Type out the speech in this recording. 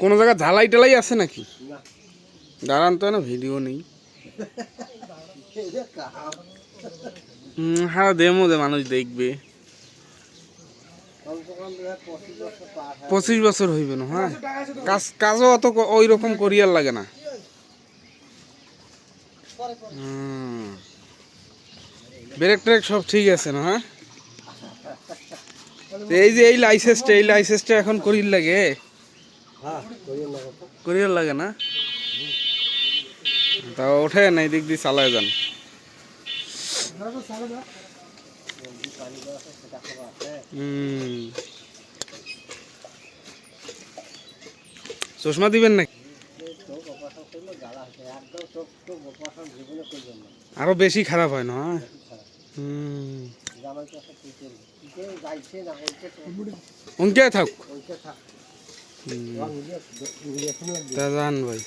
কোনো জায়গায় ঝালাই টালাই আছে নাকি? দাঁড়ান তো না ভিডিও নেই। হ্যাঁ দেমো দে, মানুষ দেখবে। পঁচিশ বছর হইবে না হ্যাঁ। কাজ কাজও অত ওই রকম করিয়ার লাগে না। ব্রেক ট্রেক সব ঠিক আছে না হ্যাঁ? এই যে এই লাইসেন্সটা এই লাইসেন্সটা এখন করির লাগে? করিয়ার লাগে। না? তা ওঠে না এই দিক দিয়ে চালায় যান। চশমা দিবেন নাকি? আরও বেশি খারাপ হয় না? হ্যাঁ? অঙ্কে থাক। ভাই।